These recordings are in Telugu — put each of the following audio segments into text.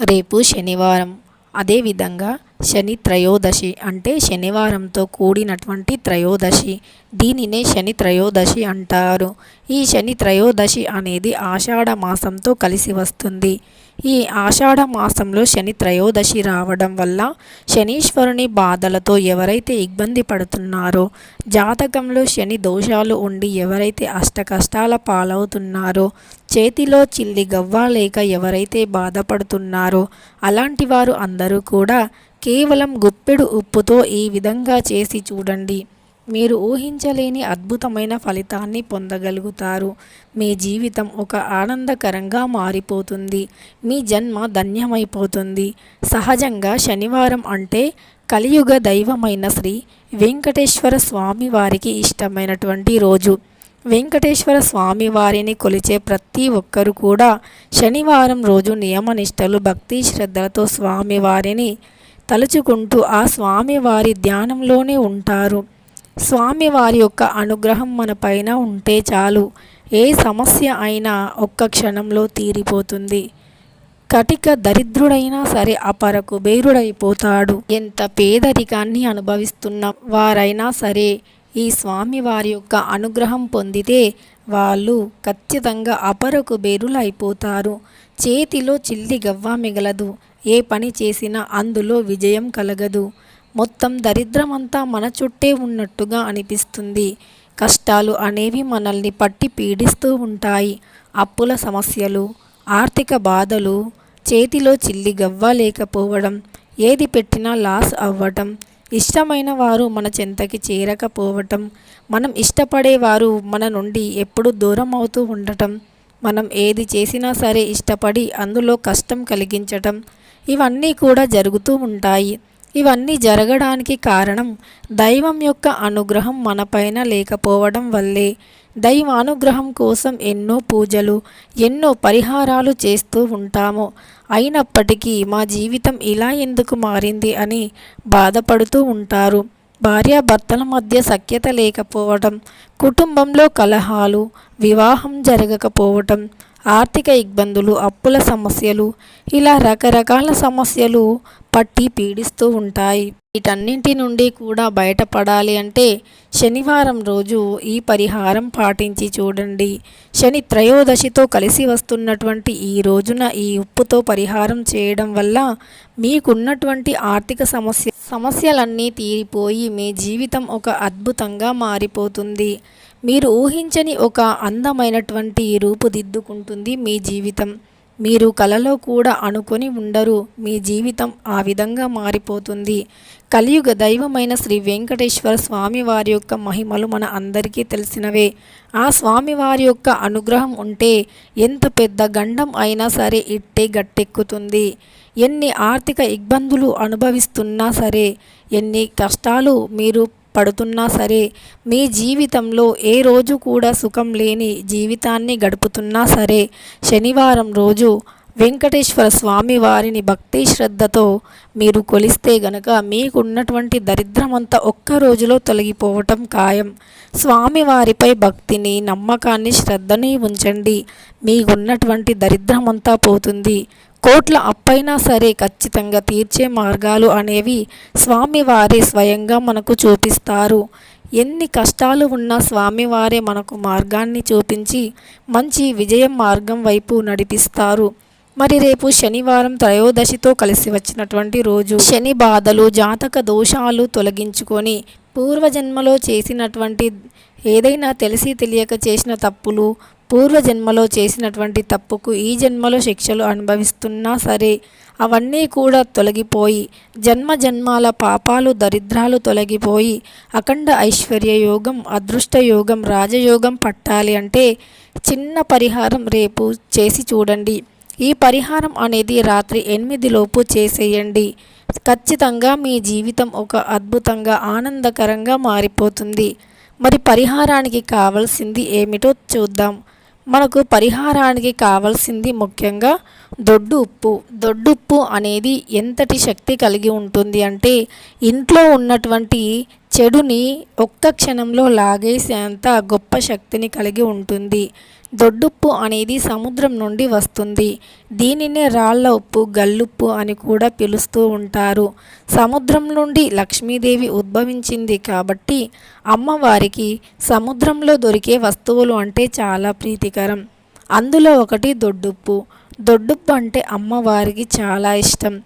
రేపు శనివారం. అదేవిధంగా శని త్రయోదశి అంటే శనివారంతో కూడినటువంటి త్రయోదశి. దీనినే శని త్రయోదశి అంటారు. ఈ శని త్రయోదశి అనేది ఆషాఢ మాసంతో కలిసి వస్తుంది. ఈ ఆషాఢ మాసంలో శని త్రయోదశి రావడం వల్ల శనీశ్వరుని బాధలతో ఎవరైతే ఇబ్బంది పడుతున్నారో జాతకంలో శని దోషాలు ఉండి ఎవరైతే అష్ట కష్టాల పాలవుతున్నారో చేతిలో చిల్లి గవ్వ లేక ఎవరైతే బాధపడుతున్నారో అలాంటి వారు అందరూ కూడా కేవలం గుప్పెడు ఉప్పుతో ఈ విధంగా చేసి చూడండి. మీరు ఊహించలేని అద్భుతమైన ఫలితాన్ని పొందగలుగుతారు. మీ జీవితం ఒక ఆనందకరంగా మారిపోతుంది. మీ జన్మ ధన్యమైపోతుంది. సహజంగా శనివారం అంటే కలియుగ దైవమైన శ్రీ వెంకటేశ్వర స్వామి వారికి ఇష్టమైనటువంటి రోజు. వెంకటేశ్వర స్వామి వారిని కొలిచే ప్రతి ఒక్కరు కూడా శనివారం రోజు నియమనిష్టలు భక్తి శ్రద్ధలతో స్వామివారిని తలుచుకుంటూ ఆ స్వామివారి ధ్యానంలోనే ఉంటారు. స్వామి వారి యొక్క అనుగ్రహం మన పైన ఉంటే చాలు. ఏ సమస్య అయినా ఒక్క క్షణంలో తీరిపోతుంది. కటిక దరిద్రుడైనా సరే అపర కుబేరుడైపోతాడు. ఎంత పేదరికాన్ని అనుభవిస్తున్న వారైనా సరే ఈ స్వామి వారి యొక్క అనుగ్రహం పొందితే వాళ్ళు ఖచ్చితంగా అపర బేరులైపోతారు చేతిలో చిల్లి గవ్వ మిగలదు. ఏ పని చేసినా అందులో విజయం కలగదు. మొత్తం దరిద్రమంతా మన చుట్టే ఉన్నట్టుగా అనిపిస్తుంది. కష్టాలు అనేవి మనల్ని పట్టి పీడిస్తూ ఉంటాయి. అప్పుల సమస్యలు ఆర్థిక బాధలు చేతిలో చిల్లి గవ్వ లేకపోవడం ఏది పెట్టినా లాస్ అవ్వటం ఇష్టమైన వారు మన చెంతకి చేరకపోవటం మనం ఇష్టపడేవారు మన నుండి ఎప్పుడు దూరం అవుతూ ఉండటం మనం ఏది చేసినా సరే ఇష్టపడి అందులో కష్టం కలిగించటం ఇవన్నీ కూడా జరుగుతూ ఉంటాయి. ఇవన్నీ జరగడానికి కారణం దైవం యొక్క అనుగ్రహం మనపైన లేకపోవడం వల్లే. దైవానుగ్రహం కోసం ఎన్నో పూజలు ఎన్నో పరిహారాలు చేస్తూ ఉంటాము. అయినప్పటికీ మా జీవితం ఇలా ఎందుకు మారింది అని బాధపడుతూ ఉంటారు. భార్యాభర్తల మధ్య సఖ్యత లేకపోవడం కుటుంబంలో కలహాలు వివాహం జరగకపోవటం ఆర్థిక ఇబ్బందులు అప్పుల సమస్యలు ఇలా రకరకాల సమస్యలు పట్టి పీడిస్తూ ఉంటాయి. వీటన్నింటి నుండి కూడా బయటపడాలి అంటే శనివారం రోజు ఈ పరిహారం పాటించి చూడండి. శని త్రయోదశితో కలిసి వస్తున్నటువంటి ఈ రోజున ఈ ఉప్పుతో పరిహారం చేయడం వల్ల మీకున్నటువంటి ఆర్థిక సమస్య సమస్యలన్నీ తీరిపోయి మీ జీవితం ఒక అద్భుతంగా మారిపోతుంది. మీరు ఊహించని ఒక అందమైనటువంటి రూపుదిద్దుకుంటుంది మీ జీవితం. మీరు కలలో కూడా అనుకొని ఉండరు. మీ జీవితం ఆ విధంగా మారిపోతుంది. కలియుగ దైవమైన శ్రీ వెంకటేశ్వర స్వామి వారి యొక్క మహిమలు మన అందరికీ తెలిసినవే. ఆ స్వామి వారి యొక్క అనుగ్రహం ఉంటే ఎంత పెద్ద గండం అయినా సరే ఇట్టే గట్టెక్కుతుంది. ఎన్ని ఆర్థిక ఇబ్బందులు అనుభవిస్తున్నా సరే ఎన్ని కష్టాలు మీరు పడుతున్నా సరే మీ జీవితంలో ఏ రోజు కూడా సుఖం లేని జీవితాన్ని గడుపుతున్నా సరే శనివారం రోజు వెంకటేశ్వర స్వామి వారిని భక్తి శ్రద్ధతో మీరు కొలిస్తే గనక మీకున్నటువంటి దరిద్రమంతా ఒక్క రోజులో తొలగిపోవటం ఖాయం. స్వామివారిపై భక్తిని నమ్మకాన్ని శ్రద్ధని ఉంచండి. మీకున్నటువంటి దరిద్రమంతా పోతుంది. కోట్ల అప్పైనా సరే ఖచ్చితంగా తీర్చే మార్గాలు అనేవి స్వామివారే స్వయంగా మనకు చూపిస్తారు. ఎన్ని కష్టాలు ఉన్నా స్వామివారే మనకు మార్గాన్ని చూపించి మంచి విజయం మార్గం వైపు నడిపిస్తారు. మరి రేపు శనివారం త్రయోదశితో కలిసి వచ్చినటువంటి రోజు శని బాధలు జాతక దోషాలు తొలగించుకొని పూర్వజన్మలో చేసినటువంటి ఏదైనా తెలిసి తెలియక చేసిన తప్పులు పూర్వజన్మలో చేసినటువంటి తప్పుకు ఈ జన్మలో శిక్షలు అనుభవిస్తున్నా సరే అవన్నీ కూడా తొలగిపోయి జన్మ జన్మాల పాపాలు దరిద్రాలు తొలగిపోయి అఖండ ఐశ్వర్య యోగం అదృష్ట యోగం రాజయోగం పట్టాలి అంటే చిన్న పరిహారం రేపు చేసి చూడండి. ఈ పరిహారం అనేది రాత్రి ఎనిమిదిలోపు చేసేయండి. ఖచ్చితంగా మీ జీవితం ఒక అద్భుతంగా ఆనందకరంగా మారిపోతుంది. మరి పరిహారానికి కావాల్సింది ఏమిటో చూద్దాం. మనకు పరిహారానికి కావాల్సింది ముఖ్యంగా దొడ్డు ఉప్పు. దొడ్డు ఉప్పు అనేది ఎంతటి శక్తి కలిగి ఉంటుంది అంటే ఇంట్లో ఉన్నటువంటి చెడుని ఒక్క క్షణంలో లాగేసేంత గొప్ప శక్తిని కలిగి ఉంటుంది. దొడ్డుప్పు అనేది సముద్రం నుండి వస్తుంది. దీనినే రాళ్ళ ఉప్పు గల్లుప్పు అని కూడా పిలుస్తూ ఉంటారు. సముద్రం నుండి లక్ష్మీదేవి ఉద్భవించింది కాబట్టి అమ్మవారికి సముద్రంలో దొరికే వస్తువులు అంటే చాలా ప్రీతికరం. అందులో ఒకటి దొడ్డుప్పు. దొడ్డుప్పు అంటే అమ్మవారికి చాలా ఇష్టం.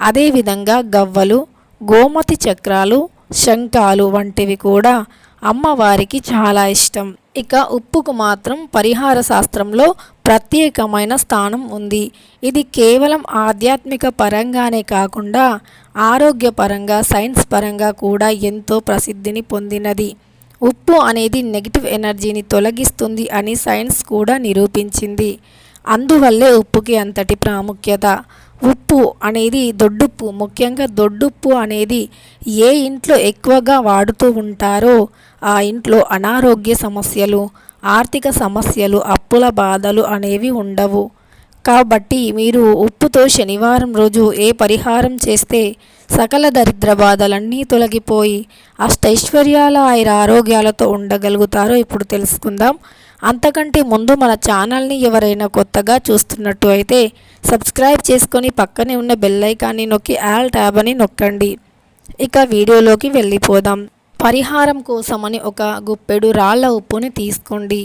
అదేవిధంగా గవ్వలు గోమతి చక్రాలు శంఖాలు వంటివి కూడా అమ్మవారికి చాలా ఇష్టం. ఇక ఉప్పుకు మాత్రం పరిహార శాస్త్రంలో ప్రత్యేకమైన స్థానం ఉంది. ఇది కేవలం ఆధ్యాత్మిక పరంగానే కాకుండా ఆరోగ్యపరంగా సైన్స్ పరంగా కూడా ఎంతో ప్రసిద్ధిని పొందినది. ఉప్పు అనేది నెగిటివ్ ఎనర్జీని తొలగిస్తుంది అని సైన్స్ కూడా నిరూపించింది. అందువల్లే ఉప్పుకి అంతటి ప్రాముఖ్యత. ఉప్పు అనేది దొడ్డుప్పు ముఖ్యంగా దొడ్డుప్పు అనేది ఏ ఇంట్లో ఎక్కువగా వాడుతూ ఉంటారో ఆ ఇంట్లో అనారోగ్య సమస్యలు ఆర్థిక సమస్యలు అప్పుల బాధలు అనేవి ఉండవు. కాబట్టి మీరు ఉప్పుతో శనివారం రోజు ఏ పరిహారం చేస్తే సకల దరిద్ర బాధలన్నీ తొలగిపోయి అష్టైశ్వర్యాల ఆయన ఆరోగ్యాలతో ఉండగలుగుతారో ఇప్పుడు తెలుసుకుందాం. అంతకంటే ముందు మన ఛానల్ని ఎవరైనా కొత్తగా చూస్తున్నట్టు అయితే సబ్స్క్రైబ్ చేసుకొని పక్కనే ఉన్న బెల్లైకాన్ని నొక్కి ఆల్ ట్యాబ్ అని నొక్కండి. ఇక వీడియోలోకి వెళ్ళిపోదాం. పరిహారం కోసమని ఒక గుప్పెడు రాళ్ళ ఉప్పుని తీసుకోండి.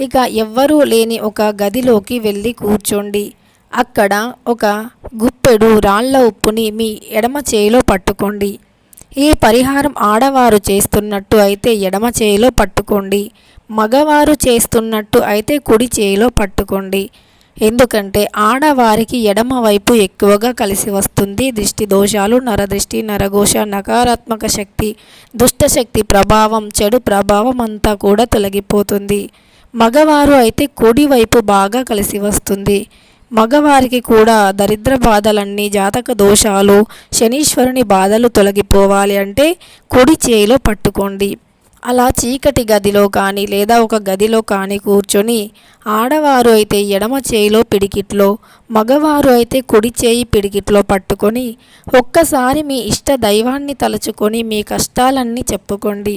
ఇక ఎవ్వరూ లేని ఒక గదిలోకి వెళ్ళి కూర్చోండి. అక్కడ ఒక గుప్పెడు రాళ్ళ ఉప్పుని మీ ఎడమ చేయిలో పట్టుకోండి. ఈ పరిహారం ఆడవారు చేస్తున్నట్టు అయితే ఎడమ చేయిలో పట్టుకోండి. మగవారు చేస్తున్నట్టు అయితే కుడి చేయిలో పట్టుకోండి. ఎందుకంటే ఆడవారికి ఎడమ వైపు ఎక్కువగా కలిసి వస్తుంది. దృష్టి దోషాలు నరదృష్టి నరఘోష నకారాత్మక శక్తి దుష్టశక్తి ప్రభావం చెడు ప్రభావం అంతా కూడా తొలగిపోతుంది. మగవారు అయితే కుడి వైపు బాగా కలిసి వస్తుంది. మగవారికి కూడా దరిద్ర బాధలన్నీ జాతక దోషాలు శనీశ్వరుని బాధలు తొలగిపోవాలి అంటే కుడి చేయిలో పట్టుకోండి. అలా చీకటి గదిలో కానీ లేదా ఒక గదిలో కానీ కూర్చొని ఆడవారు అయితే ఎడమ చేయిలో పిడికిట్లో మగవారు అయితే కుడి చేయి పిడికిట్లో పట్టుకొని ఒక్కసారి మీ ఇష్ట దైవాన్ని తలుచుకొని మీ కష్టాలన్నీ చెప్పుకోండి.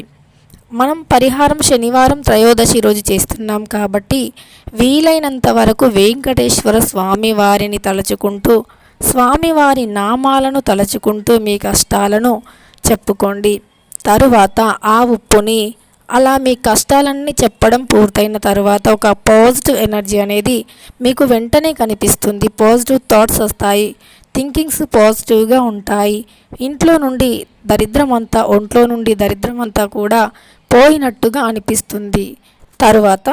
మనం పరిహారం శనివారం త్రయోదశి రోజు చేస్తున్నాం కాబట్టి వీలైనంత వరకు వెంకటేశ్వర స్వామి వారిని తలుచుకుంటూ స్వామివారి నామాలను తలుచుకుంటూ మీ కష్టాలను చెప్పుకోండి. తరువాత ఆ ఉప్పుని అలా మీ కష్టాలన్నీ చెప్పడం పూర్తయిన తర్వాత ఒక పాజిటివ్ ఎనర్జీ అనేది మీకు వెంటనే కనిపిస్తుంది. పాజిటివ్ థాట్స్ వస్తాయి. థింకింగ్స్ పాజిటివ్గా ఉంటాయి. ఇంట్లో నుండి దరిద్రం అంతా ఒంట్లో నుండి దరిద్రమంతా కూడా పోయినట్టుగా అనిపిస్తుంది. తరువాత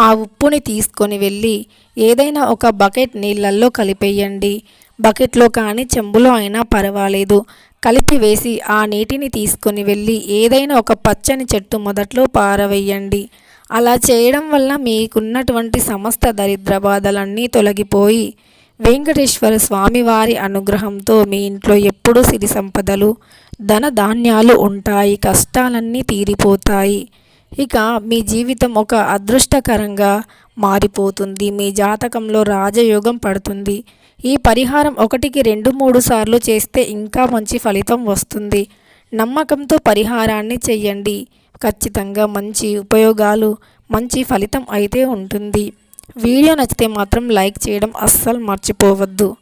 ఆ ఉప్పుని తీసుకొని వెళ్ళి ఏదైనా ఒక బకెట్ నీళ్ళల్లో కలిపేయండి. బకెట్లో కానీ చెంబులో అయినా పర్వాలేదు. కలిపి వేసి ఆ నీటిని తీసుకొని వెళ్ళి ఏదైనా ఒక పచ్చని చెట్టు మొదట్లో పారవేయండి. అలా చేయడం వల్ల మీకున్నటువంటి సమస్త దరిద్ర బాధలన్నీ తొలగిపోయి వెంకటేశ్వర స్వామివారి అనుగ్రహంతో మీ ఇంట్లో ఎప్పుడూ సిరి సంపదలు ధన ధాన్యాలు ఉంటాయి కష్టాలన్నీ తీరిపోతాయి. ఇక మీ జీవితం ఒక అదృష్టకరంగా మారిపోతుంది. మీ జాతకంలో రాజయోగం పడుతుంది. ఈ పరిహారం ఒకటికి రెండు మూడు సార్లు చేస్తే ఇంకా మంచి ఫలితం వస్తుంది. నమ్మకంతో పరిహారాన్ని చెయ్యండి. ఖచ్చితంగా మంచి ఉపయోగాలు మంచి ఫలితం అయితే ఉంటుంది. వీడియో నచ్చితే మాత్రం లైక్ చేయడం అస్సలు మర్చిపోవద్దు.